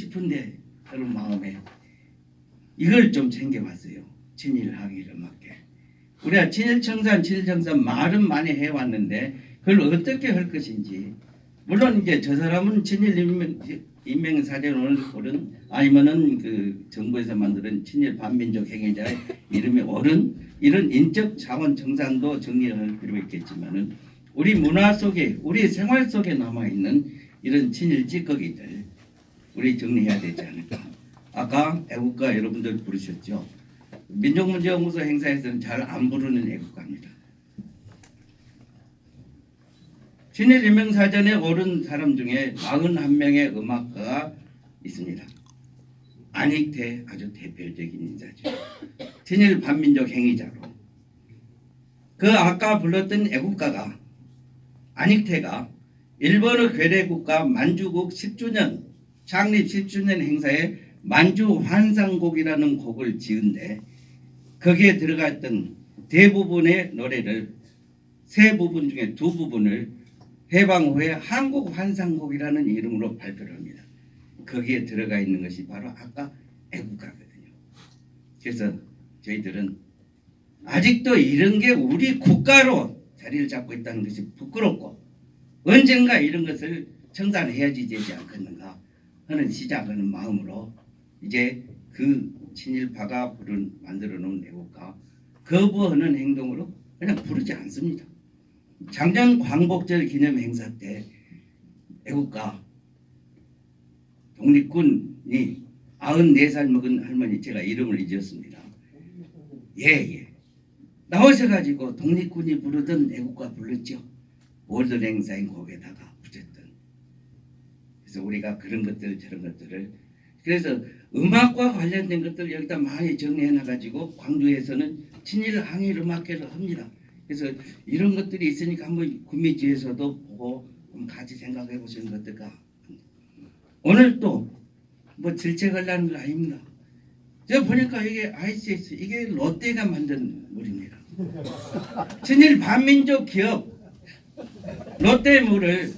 싶은데 그런 마음에 이걸 좀 챙겨봤어요. 친일하기를 맞게. 우리가 친일청산, 친일청산 말은 많이 해왔는데 그걸 어떻게 할 것인지 물론 이제 저 사람은 친일 인명, 인명 사전을 옳은 아니면은 그 정부에서 만드는 친일 반민족 행위자의 이름이 옳은 이런 인적 자원 정산도 정리할 필요가 있겠지만은 우리 문화 속에 우리 생활 속에 남아 있는 이런 친일 찌꺼기들 우리 정리해야 되지 않을까. 아까 애국가 여러분들 부르셨죠. 민족문제연구소 행사에서는 잘 안 부르는 애국가입니다. 친일 인명사전에 오른 사람 중에 41명의 음악가가 있습니다. 안익태 아주 대표적인 인사죠. 친일 반민족 행위자로. 그 아까 불렀던 애국가가 안익태가 일본의 괴뢰국가 만주국 10주년 창립 10주년 행사에 만주 환상곡이라는 곡을 지은데 거기에 들어갔던 대부분의 노래를 세 부분 중에 두 부분을 해방 후에 한국 환상곡이라는 이름으로 발표를 합니다. 거기에 들어가 있는 것이 바로 아까 애국가거든요. 그래서 저희들은 아직도 이런 게 우리 국가로 자리를 잡고 있다는 것이 부끄럽고 언젠가 이런 것을 청산해야지 되지 않겠는가 하는 시작하는 마음으로 이제 그 친일파가 부른 만들어 놓은 애국가 거부하는 행동으로 그냥 부르지 않습니다. 작년 광복절 기념 행사 때 애국가 독립군이 94살 먹은 할머니 제가 이름을 잊었습니다. 예, 예. 나오셔가지고 독립군이 부르던 애국가 불렀죠. 월드 행사인 곡에다가. 그래서 우리가 그런 것들 저런 것들을 그래서 음악과 관련된 것들 여기다 많이 정리해 놔가지고 광주에서는 친일 항일 음악회를 합니다. 그래서 이런 것들이 있으니까 한번 구미지에서도 보고 같이 생각해 보시는 것 어떨까. 오늘 또 뭐 질책하려는 건 아닙니다. 제가 보니까 이게 ICS 이게 롯데가 만든 물입니다. 친일 반민족 기업 롯데물을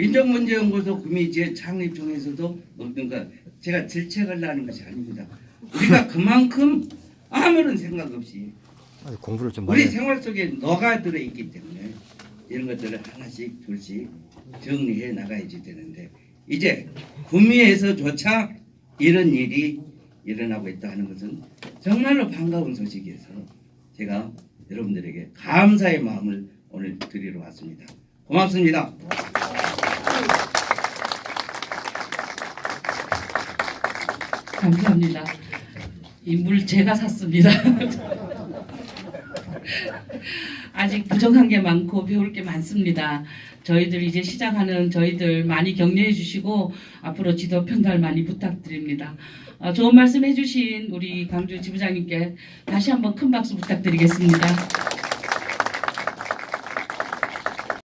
민족문제연구소 구미지의 창립중에서도 그러니까 제가 질책하려는 것이 아닙니다. 우리가 그만큼 아무런 생각 없이 아니, 공부를 좀 많이 우리 생활 속에 녹아 들어 있기 때문에 이런 것들을 하나씩 둘씩 정리해 나가야지 되는데 이제 구미에서조차 이런 일이 일어나고 있다 하는 것은 정말로 반가운 소식이어서 제가 여러분들에게 감사의 마음을 오늘 드리러 왔습니다. 고맙습니다. 감사합니다. 이 물 제가 샀습니다. 아직 부족한 게 많고 배울 게 많습니다. 저희들 이제 시작하는 저희들 많이 격려해 주시고 앞으로 지도 편달 많이 부탁드립니다. 어, 좋은 말씀 해주신 우리 광주 지부장님께 다시 한번 큰 박수 부탁드리겠습니다.